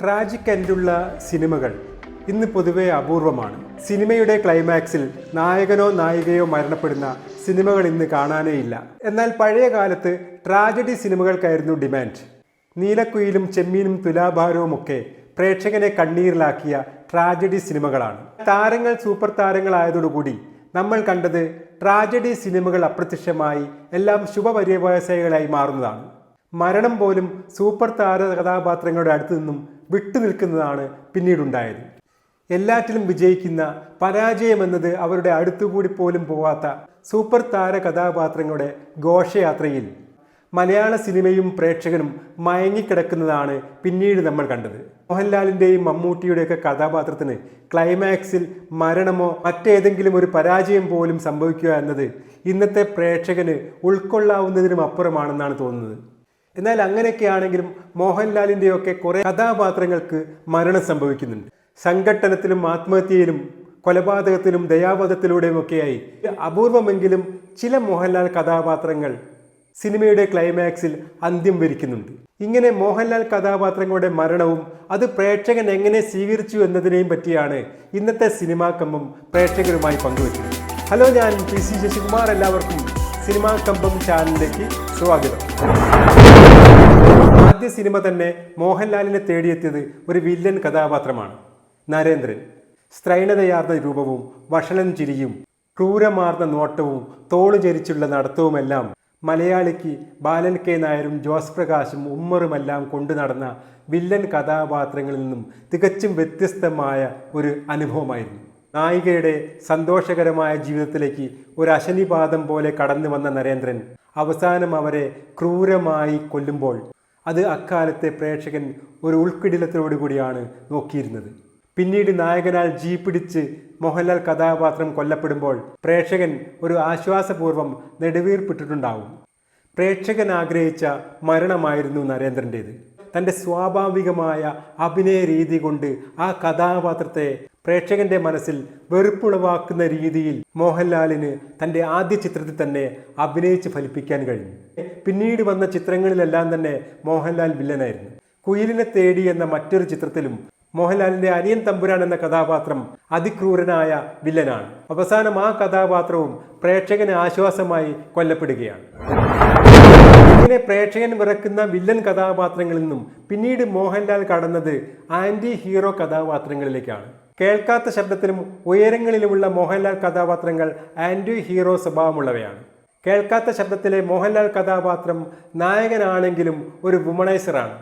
Tragic എൻഡുള്ള സിനിമകൾ ഇന്ന് പൊതുവെ അപൂർവമാണ്. സിനിമയുടെ ക്ലൈമാക്സിൽ നായകനോ നായികയോ മരണപ്പെടുന്ന സിനിമകൾ ഇന്ന് കാണാനേ ഇല്ല എന്നാൽ പഴയ കാലത്ത് ട്രാജഡി സിനിമകൾക്കായിരുന്നു ഡിമാൻഡ് നീലക്കുയിലും ചെമ്മീനും തുലാഭാരവും ഒക്കെ പ്രേക്ഷകനെ കണ്ണീരിലാക്കിയ ട്രാജഡി സിനിമകളാണ്. താരങ്ങൾ സൂപ്പർ താരങ്ങളായതോടുകൂടി നമ്മൾ കണ്ടത് ട്രാജഡി സിനിമകൾ അപ്രത്യക്ഷമായി എല്ലാം ശുഭപര്യവസായികളായി മാറുന്നതാണ്. മരണം പോലും സൂപ്പർ താര കഥാപാത്രങ്ങളുടെ അടുത്തു നിന്നും വിട്ടുനിൽക്കുന്നതാണ് പിന്നീടുണ്ടായത്. എല്ലാറ്റിലും വിജയിക്കുന്ന പരാജയമെന്നത് അവരുടെ അടുത്തുകൂടി പോലും പോവാത്ത സൂപ്പർ താര കഥാപാത്രങ്ങളുടെ ഘോഷയാത്രയിൽ മലയാള സിനിമയും പ്രേക്ഷകനും മയങ്ങിക്കിടക്കുന്നതാണ് പിന്നീട് നമ്മൾ കണ്ടത്. മോഹൻലാലിന്റെയും മമ്മൂട്ടിയുടെയൊക്കെ കഥാപാത്രത്തിന് ക്ലൈമാക്സിൽ മരണമോ മറ്റേതെങ്കിലും ഒരു പരാജയം പോലും സംഭവിക്കുക എന്നത് ഇന്നത്തെ പ്രേക്ഷകന് ഉൾക്കൊള്ളാവുന്നതിനും അപ്പുറമാണെന്നാണ് തോന്നുന്നത്. എന്നാൽ അങ്ങനെയൊക്കെയാണെങ്കിലും മോഹൻലാലിന്റെയൊക്കെ കുറേ കഥാപാത്രങ്ങൾക്ക് മരണം സംഭവിക്കുന്നുണ്ട്. സംഘട്ടനത്തിലും ആത്മഹത്യയിലും കൊലപാതകത്തിലും ദയാവധത്തിലൂടെയുമൊക്കെയായി അപൂർവമെങ്കിലും ചില മോഹൻലാൽ കഥാപാത്രങ്ങൾ സിനിമയുടെ ക്ലൈമാക്സിൽ അന്ത്യം വരിക്കുന്നുണ്ട്. ഇങ്ങനെ മോഹൻലാൽ കഥാപാത്രങ്ങളുടെ മരണവും അത് പ്രേക്ഷകൻ എങ്ങനെ സ്വീകരിച്ചു എന്നതിനെയും പറ്റിയാണ് ഇന്നത്തെ സിനിമാ കമ്പം പ്രേക്ഷകരുമായി പങ്കുവയ്ക്കുന്നത് ഹലോ ഞാൻ പി സി ശശികുമാർ. എല്ലാവർക്കും സിനിമാ കമ്പം ചാനലിലേക്ക് സ്വാഗതം. ആദ്യ സിനിമ തന്നെ മോഹൻലാലിനെ തേടിയെത്തിയത് ഒരു വില്ലൻ കഥാപാത്രമാണ്. നരേന്ദ്രൻ. സ്ത്രൈണതയാർന്ന രൂപവും വഷളൻ ചിരിയും ക്രൂരമാർന്ന നോട്ടവും തോളു ചരിച്ചുള്ള നടത്തവുമെല്ലാം മലയാളിക്ക് ബാലൻ കെ നായരും ജോസ് പ്രകാശും ഉമ്മറുമെല്ലാം കൊണ്ടു നടന്ന വില്ലൻ കഥാപാത്രങ്ങളിൽ നിന്നും തികച്ചും വ്യത്യസ്തമായ ഒരു അനുഭവമായിരുന്നു. നായികയുടെ സന്തോഷകരമായ ജീവിതത്തിലേക്ക് ഒരു അശനിപാതം പോലെ കടന്നു വന്ന നരേന്ദ്രൻ അവസാനം അവരെ ക്രൂരമായി കൊല്ലുമ്പോൾ അത് അക്കാലത്തെ പ്രേക്ഷകൻ ഒരു ഉൾക്കിടിലത്തിനോടുകൂടിയാണ് നോക്കിയിരുന്നത്. പിന്നീട് നായകനാൽ ജീ പിടിച്ച് മോഹൻലാൽ കഥാപാത്രം കൊല്ലപ്പെടുമ്പോൾ പ്രേക്ഷകൻ ഒരു ആശ്വാസപൂർവം നെടുവീർപ്പിട്ടിട്ടുണ്ടാവും. പ്രേക്ഷകൻ ആഗ്രഹിച്ച മരണമായിരുന്നു നരേന്ദ്രന്റേത് തന്റെ സ്വാഭാവികമായ അഭിനയ രീതി കൊണ്ട് ആ കഥാപാത്രത്തെ പ്രേക്ഷകന്റെ മനസ്സിൽ വെറുപ്പുളവാക്കുന്ന രീതിയിൽ മോഹൻലാലിന് തന്റെ ആദ്യ ചിത്രത്തിൽ തന്നെ അഭിനയിച്ച് ഫലിപ്പിക്കാൻ കഴിഞ്ഞു. പിന്നീട് വന്ന ചിത്രങ്ങളിലെല്ലാം തന്നെ മോഹൻലാൽ വില്ലനായിരുന്നു. കുയിലിനെ തേടി എന്ന മറ്റൊരു ചിത്രത്തിലും മോഹൻലാലിന്റെ അനിയൻ തമ്പുരാൻ എന്ന കഥാപാത്രം അതിക്രൂരനായ വില്ലനാണ്. അവസാനം ആ കഥാപാത്രവും പ്രേക്ഷകന് ആശ്വാസമായി കൊല്ലപ്പെടുകയാണ്. ഇങ്ങനെ പ്രേക്ഷകൻ വിറക്കുന്ന വില്ലൻ കഥാപാത്രങ്ങളിൽ നിന്നും പിന്നീട് മോഹൻലാൽ കടന്നത് ആന്റി ഹീറോ കഥാപാത്രങ്ങളിലേക്കാണ്. കേൾക്കാത്ത ശബ്ദത്തിലും ഉയരങ്ങളിലുമുള്ള മോഹൻലാൽ കഥാപാത്രങ്ങൾ ആന്റി ഹീറോ സ്വഭാവമുള്ളവയാണ്. കേൾക്കാത്ത ശബ്ദത്തിലെ മോഹൻലാൽ കഥാപാത്രം നായകനാണെങ്കിലും ഒരു വുമണൈസറാണ്.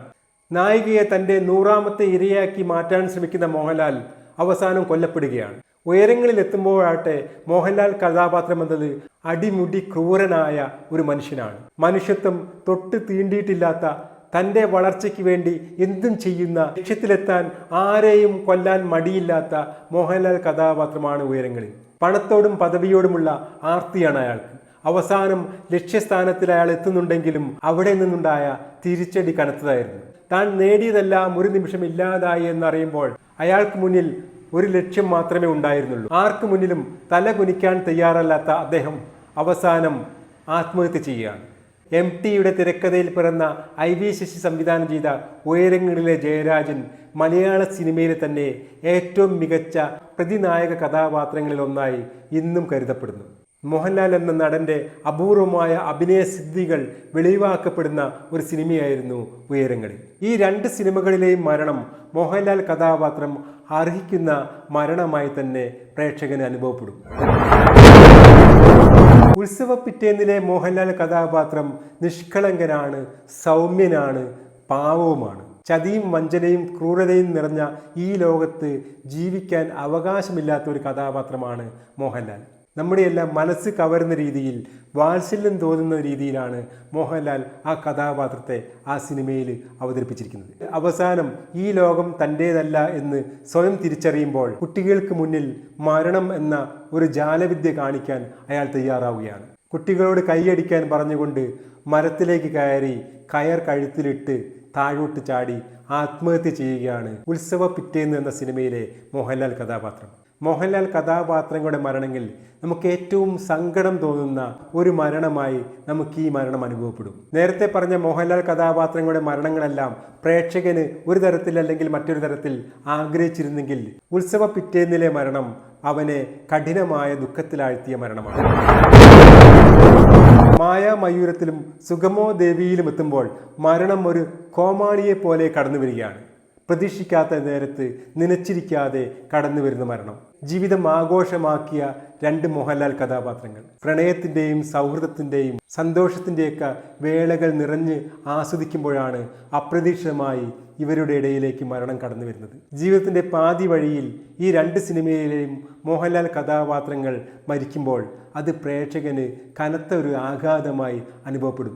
നായികയെ തന്റെ നൂറാമത്തെ ഇരയാക്കി മാറ്റാൻ ശ്രമിക്കുന്ന മോഹൻലാൽ അവസാനം കൊല്ലപ്പെടുകയാണ്. ഉയരങ്ങളിൽ എത്തുമ്പോഴാട്ടെ മോഹൻലാൽ കഥാപാത്രം എന്നത് അടിമുടി ക്രൂരനായ ഒരു മനുഷ്യനാണ്. മനുഷ്യത്വം തൊട്ട് തീണ്ടിയിട്ടില്ലാത്ത തന്റെ വളർച്ചയ്ക്ക് വേണ്ടി എന്തും ചെയ്യുന്ന ലക്ഷ്യത്തിലെത്താൻ ആരെയും കൊല്ലാൻ മടിയില്ലാത്ത മോഹൻലാൽ കഥാപാത്രമാണ് ഉയരങ്ങളിൽ. പണത്തോടും പദവിയോടുമുള്ള ആർത്തിയാണ് അയാൾക്ക്. അവസാനം ലക്ഷ്യസ്ഥാനത്തിൽ അയാൾ എത്തുന്നുണ്ടെങ്കിലും അവിടെ നിന്നുണ്ടായ തിരിച്ചടി കനത്തതായിരുന്നു. താൻ നേടിയതെല്ലാം ഒരു നിമിഷം ഇല്ലാതായി എന്നറിയുമ്പോൾ അയാൾക്ക് മുന്നിൽ ഒരു ലക്ഷ്യം മാത്രമേ ഉണ്ടായിരുന്നുള്ളൂ. ആർക്ക് മുന്നിലും തല കുനിക്കാൻ തയ്യാറല്ലാത്ത അദ്ദേഹം അവസാനം ആത്മഹത്യ ചെയ്യുകയാണ്. എം ടിയുടെ തിരക്കഥയിൽ പിറന്ന ഐ വി ശശി സംവിധാനം ചെയ്ത ഉയരങ്ങളിലെ ജയരാജൻ മലയാള സിനിമയിലെ തന്നെ ഏറ്റവും മികച്ച പ്രതിനായക കഥാപാത്രങ്ങളിൽ ഒന്നായി ഇന്നും കരുതപ്പെടുന്നു. മോഹൻലാൽ എന്ന നടന്റെ അപൂർവമായ അഭിനയ സിദ്ധികൾ വെളിവാക്കപ്പെടുന്ന ഒരു സിനിമയായിരുന്നു ഉയരങ്ങളിൽ. ഈ രണ്ട് സിനിമകളിലെയും മരണം മോഹൻലാൽ കഥാപാത്രം അർഹിക്കുന്ന മരണമായി തന്നെ പ്രേക്ഷകന് അനുഭവപ്പെടും. ഉത്സവ പിറ്റേന്നിലെ മോഹൻലാൽ കഥാപാത്രം നിഷ്കളങ്കനാണ് സൗമ്യനാണ് പാവവുമാണ്. ചതിയും വഞ്ചനയും ക്രൂരതയും നിറഞ്ഞ ഈ ലോകത്ത് ജീവിക്കാൻ അവകാശമില്ലാത്ത ഒരു കഥാപാത്രമാണ് മോഹൻലാൽ. നമ്മുടെ എല്ലാം മനസ്സ് കവരുന്ന രീതിയിൽ വാത്സല്യം തോന്നുന്ന രീതിയിലാണ് മോഹൻലാൽ ആ കഥാപാത്രത്തെ ആ സിനിമയിൽ അവതരിപ്പിച്ചിരിക്കുന്നത്. അവസാനം ഈ ലോകം തന്റേതല്ല എന്ന് സ്വയം തിരിച്ചറിയുമ്പോൾ കുട്ടികൾക്ക് മുന്നിൽ മരണം എന്ന ഒരു ജാലവിദ്യ കാണിക്കാൻ അയാൾ തയ്യാറാവുകയാണ്. കുട്ടികളോട് കൈയടിക്കാൻ പറഞ്ഞുകൊണ്ട് മരത്തിലേക്ക് കയറി കയർ കഴുത്തിലിട്ട് താഴോട്ട് ചാടി ആത്മഹത്യ ചെയ്യുകയാണ് ഉത്സവ പിറ്റേന്ന് എന്ന സിനിമയിലെ മോഹൻലാൽ കഥാപാത്രം. മോഹൻലാൽ കഥാപാത്രങ്ങളുടെ മരണങ്ങിൽ നമുക്ക് ഏറ്റവും സങ്കടം തോന്നുന്ന ഒരു മരണമായി നമുക്ക് ഈ മരണം അനുഭവപ്പെടും. നേരത്തെ പറഞ്ഞ മോഹൻലാൽ കഥാപാത്രങ്ങളുടെ മരണങ്ങളെല്ലാം പ്രേക്ഷകന് ഒരു തരത്തിൽ അല്ലെങ്കിൽ മറ്റൊരു തരത്തിൽ ആഗ്രഹിച്ചിരുന്നെങ്കിൽ ഉത്സവ പിറ്റേന്നിലെ മരണം അവനെ കഠിനമായ ദുഃഖത്തിലാഴ്ത്തിയ മരണമാണ്. മായാമയൂരത്തിലും സുഗമോ ദേവിയിലും എത്തുമ്പോൾ മരണം ഒരു കോമാളിയെ പോലെ കടന്നു വരികയാണ് പ്രതീക്ഷിക്കാത്ത നേരത്ത് നനച്ചിരിക്കാതെ കടന്നു വരുന്ന മരണം. ജീവിതം ആഘോഷമാക്കിയ രണ്ട് മോഹൻലാൽ കഥാപാത്രങ്ങൾ. പ്രണയത്തിന്റെയും സൗഹൃദത്തിന്റെയും സന്തോഷത്തിന്റെയൊക്കെ വേളകൾ നിറഞ്ഞ് ആസ്വദിക്കുമ്പോഴാണ് അപ്രതീക്ഷിതമായി ഇവരുടെ ഇടയിലേക്ക് മരണം കടന്നു വരുന്നത്. ജീവിതത്തിന്റെ പാതി വഴിയിൽ ഈ രണ്ട് സിനിമയിലെയും മോഹൻലാൽ കഥാപാത്രങ്ങൾ മരിക്കുമ്പോൾ അത് പ്രേക്ഷകന് കനത്ത ഒരു ആഘാതമായി അനുഭവപ്പെടും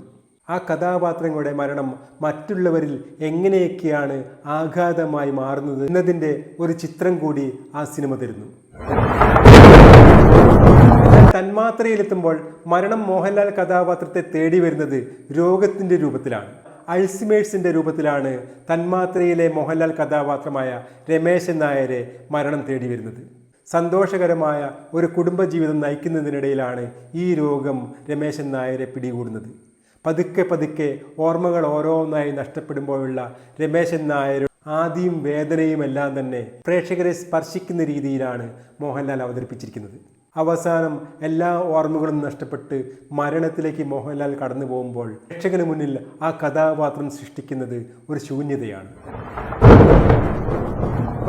ആ കഥാപാത്രങ്ങളുടെ മരണം മറ്റുള്ളവരിൽ എങ്ങനെയൊക്കെയാണ് ആഘാതമായി മാറുന്നത് എന്നതിന്റെ ഒരു ചിത്രം കൂടി ആ സിനിമ തരുന്നു. തന്മാത്രയിലെത്തുമ്പോൾ മരണം മോഹൻലാൽ കഥാപാത്രത്തെ തേടി വരുന്നത് രോഗത്തിന്റെ രൂപത്തിലാണ്. അൾസിമേഴ്സിന്റെ രൂപത്തിലാണ് തന്മാത്രയിലെ മോഹൻലാൽ കഥാപാത്രമായ രമേശൻ നായരെ മരണം തേടി വരുന്നത്. സന്തോഷകരമായ ഒരു കുടുംബജീവിതം നയിക്കുന്നതിനിടയിലാണ് ഈ രോഗം രമേശൻ നായരെ പിടികൂടുന്നത്. പതുക്കെ പതുക്കെ ഓർമ്മകൾ ഓരോന്നായി നഷ്ടപ്പെടുമ്പോഴുള്ള രമേശൻ നായർ ആദ്യം വേദനയും എല്ലാം തന്നെ പ്രേക്ഷകരെ സ്പർശിക്കുന്ന രീതിയിലാണ് മോഹൻലാൽ അവതരിപ്പിച്ചിരിക്കുന്നത്. അവസാനം എല്ലാ ഓർമ്മകളും നഷ്ടപ്പെട്ട് മരണത്തിലേക്ക് മോഹൻലാൽ കടന്നു പോകുമ്പോൾ പ്രേക്ഷകന് മുന്നിൽ ആ കഥാപാത്രം സൃഷ്ടിക്കുന്നത് ഒരു ശൂന്യതയാണ്.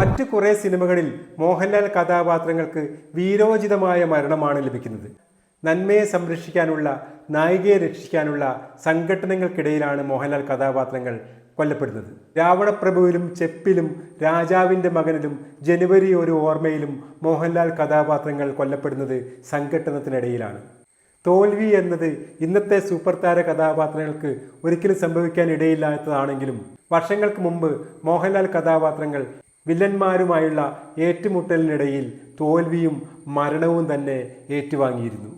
മറ്റു കുറേ സിനിമകളിൽ മോഹൻലാൽ കഥാപാത്രങ്ങൾക്ക് വീരോചിതമായ മരണമാണ് ലഭിക്കുന്നത്. നന്മയെ സംരക്ഷിക്കാനുള്ള നായികയെ രക്ഷിക്കാനുള്ള സംഘടനകൾക്കിടയിലാണ് മോഹൻലാൽ കഥാപാത്രങ്ങൾ കൊല്ലപ്പെടുന്നത്. രാവണപ്രഭുവിലും ചെപ്പിലും രാജാവിന്റെ മകനിലും ജനുവരി ഒരു ഓർമ്മയിലും മോഹൻലാൽ കഥാപാത്രങ്ങൾ കൊല്ലപ്പെടുന്നത് സംഘട്ടനത്തിനിടയിലാണ്. തോൽവി എന്നത് ഇന്നത്തെ സൂപ്പർ താര കഥാപാത്രങ്ങൾക്ക് ഒരിക്കലും സംഭവിക്കാൻ ഇടയില്ലാത്തതാണെങ്കിലും വർഷങ്ങൾക്ക് മുമ്പ് മോഹൻലാൽ കഥാപാത്രങ്ങൾ വില്ലന്മാരുമായുള്ള ഏറ്റുമുട്ടലിനിടയിൽ തോൽവിയും മരണവും തന്നെ ഏറ്റുവാങ്ങിയിരുന്നു.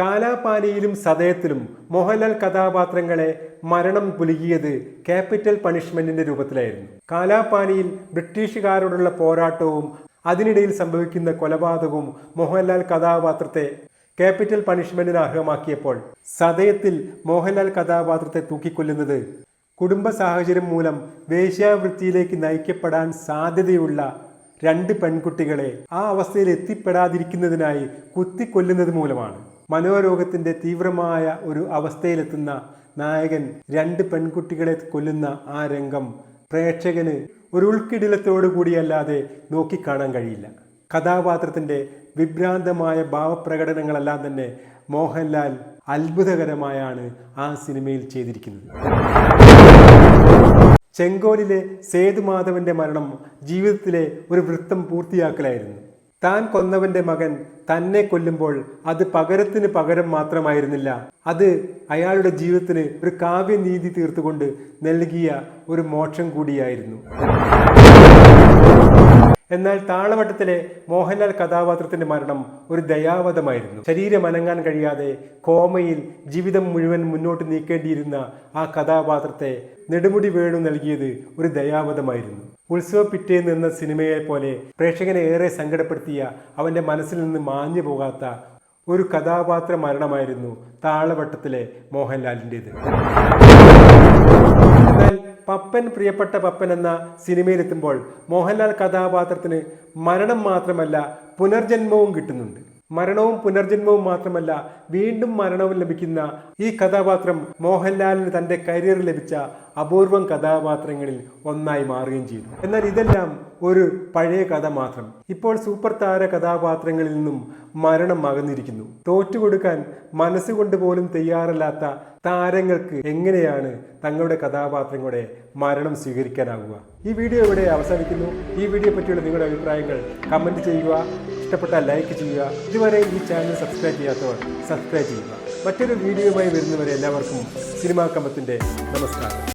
കാലാപാനിയിലും സതയത്തിലും മോഹൻലാൽ കഥാപാത്രങ്ങളെ മരണം പുലുകിയത് ക്യാപിറ്റൽ പണിഷ്മെന്റിന്റെ രൂപത്തിലായിരുന്നു. കാലാപാനിയിൽ ബ്രിട്ടീഷുകാരോടുള്ള പോരാട്ടവും അതിനിടയിൽ സംഭവിക്കുന്ന കൊലപാതകവും മോഹൻലാൽ കഥാപാത്രത്തെ ക്യാപിറ്റൽ പണിഷ്മെന്റിന് അർഹമാക്കിയപ്പോൾ സതയത്തിൽ മോഹൻലാൽ കഥാപാത്രത്തെ തൂക്കിക്കൊല്ലുന്നത് കുടുംബ സാഹചര്യം മൂലം വേശ്യാവൃത്തിയിലേക്ക് നയിക്കപ്പെടാൻ സാധ്യതയുള്ള രണ്ട് പെൺകുട്ടികളെ ആ അവസ്ഥയിൽ എത്തിപ്പെടാതിരിക്കുന്നതിനായി കുത്തിക്കൊല്ലുന്നത് മൂലമാണ്. മനോരോഗത്തിന്റെ തീവ്രമായ ഒരു അവസ്ഥയിലെത്തുന്ന നായകൻ രണ്ട് പെൺകുട്ടികളെ കൊല്ലുന്ന ആ രംഗം പ്രേക്ഷകന് ഒരു ഉൾക്കിടിലത്തോടു കൂടിയല്ലാതെ നോക്കിക്കാണാൻ കഴിയില്ല. കഥാപാത്രത്തിന്റെ വിഭ്രാന്തമായ ഭാവപ്രകടനങ്ങളെല്ലാം തന്നെ മോഹൻലാൽ അത്ഭുതകരമായാണ് ആ സിനിമയിൽ ചെയ്തിരിക്കുന്നത്. ചെങ്കോലിലെ സേതുമാധവന്റെ മരണം ജീവിതത്തിലെ ഒരു വൃത്തം പൂർത്തിയാക്കലായിരുന്നു. താൻ കൊന്നവന്റെ മകൻ തന്നെ കൊല്ലുമ്പോൾ അത് പകരത്തിന് പകരം മാത്രമായിരുന്നില്ല. അത് അയാളുടെ ജീവിതത്തിന് ഒരു കാവ്യനീതി തീർത്തുകൊണ്ട് നൽകിയ ഒരു മോക്ഷം കൂടിയായിരുന്നു. എന്നാൽ താളവട്ടത്തിലെ മോഹൻലാൽ കഥാപാത്രത്തിന്റെ മരണം ഒരു ദയാവധമായിരുന്നു. ശരീരം അനങ്ങാൻ കഴിയാതെ കോമയിൽ ജീവിതം മുഴുവൻ മുന്നോട്ട് നീക്കേണ്ടിയിരുന്ന ആ കഥാപാത്രത്തെ നെടുമുടി വേണു നൽകിയത് ഒരു ദയാവധമായിരുന്നു. ഉത്സവ പിറ്റേന്ന് നിന്ന സിനിമയെ പോലെ പ്രേക്ഷകനെ ഏറെ സങ്കടപ്പെടുത്തിയ അവന്റെ മനസ്സിൽ നിന്ന് മാഞ്ഞു പോകാത്ത ഒരു കഥാപാത്ര മരണമായിരുന്നു താളവട്ടത്തിലെ മോഹൻലാലിന്റെത് എന്നാൽ പപ്പൻ പ്രിയപ്പെട്ട പപ്പൻ എന്ന സിനിമയിലെത്തുമ്പോൾ മോഹൻലാൽ കഥാപാത്രത്തിന് മരണം മാത്രമല്ല പുനർജന്മവും കിട്ടുന്നുണ്ട്. മരണവും പുനർജന്മവും മാത്രമല്ല വീണ്ടും മരണവും ലഭിക്കുന്ന ഈ കഥാപാത്രം മോഹൻലാലിന് തന്റെ കരിയറിൽ ലഭിച്ച അപൂർവം കഥാപാത്രങ്ങളിൽ ഒന്നായി മാറുകയും ചെയ്തു. എന്നാൽ ഇതെല്ലാം ഒരു പഴയ കഥ മാത്രം. ഇപ്പോൾ സൂപ്പർ താര കഥാപാത്രങ്ങളിൽ നിന്നും മരണം അകന്നിരിക്കുന്നു. തോറ്റുകൊടുക്കാൻ മനസ്സുകൊണ്ട് പോലും തയ്യാറല്ലാത്ത താരങ്ങൾക്ക് എങ്ങനെയാണ് തങ്ങളുടെ കഥാപാത്രങ്ങളുടെ മരണം സ്വീകരിക്കാനാവുക? ഈ വീഡിയോ ഇവിടെ അവസാനിക്കുന്നു. ഈ വീഡിയോ പറ്റിയുള്ള നിങ്ങളുടെ അഭിപ്രായങ്ങൾ കമന്റ് ചെയ്യുക. ഇഷ്ടപ്പെട്ടാൽ ലൈക്ക് ചെയ്യുക. ഇതുവരെ ഈ ചാനൽ സബ്സ്ക്രൈബ് ചെയ്യാത്തവർ സബ്സ്ക്രൈബ് ചെയ്യുക. മറ്റൊരു വീഡിയോയുമായി വരുന്നവരെ എല്ലാവർക്കും സിനിമാ കമ്പത്തിന്റെ നമസ്കാരം.